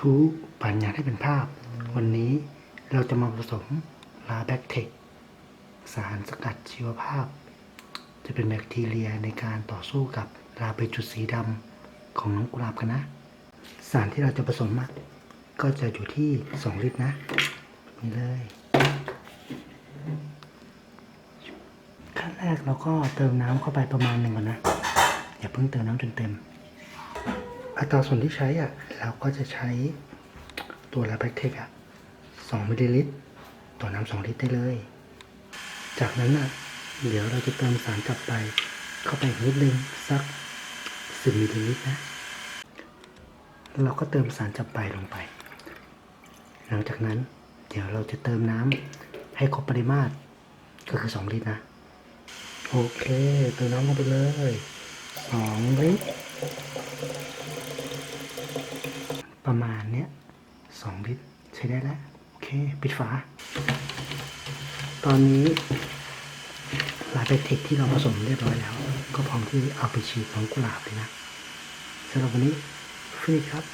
ทุกปัญญาให้เป็นภาพ วันนี้เราจะมาผสมลาแบคเทคสารสกัดชีวภาพ จะเป็นแบคทีเรียในการต่อสู้กับลาเปจุดสีดำของน้องกุหลาบกันนะ สารที่เราจะผสมก็จะอยู่ที่ 2 ลิตรนะ นี่เลย ขั้นแรกเราก็เติมน้ำเข้าไปประมาณหนึ่งก่อนนะ อย่าเพิ่งเติมน้ำจนเต็ม อัตราส่วนที่ใช้อะเราก็จะใช้ตัวลาแบคเทคอะสองมิลลิลิตรต่อน้ำสองลิตรได้เลย จากนั้นอะเดี๋ยวเราจะเติมสารกลับไป เข้าไปนิดนึงสักสิบมิลลิลิตรนะเราก็เติมสารจับไปลงไป หลังจากนั้นเดี๋ยวเราจะเติมน้ำให้ครบปริมาตรก็คือสองลิตรนะ โอเค เติมน้ำลงไปเลยสองลิตร ประมาณเนี้ยสองลิตรใช้ได้แล้ว โอเค ปิดฝา ตอนนี้ลาเปเทคที่เราผสมเรียบร้อยแล้ว ก็พร้อมที่เอาไปฉีดน้องกุหลาบเลยนะสำหรับวันนี้ฟินิชครับ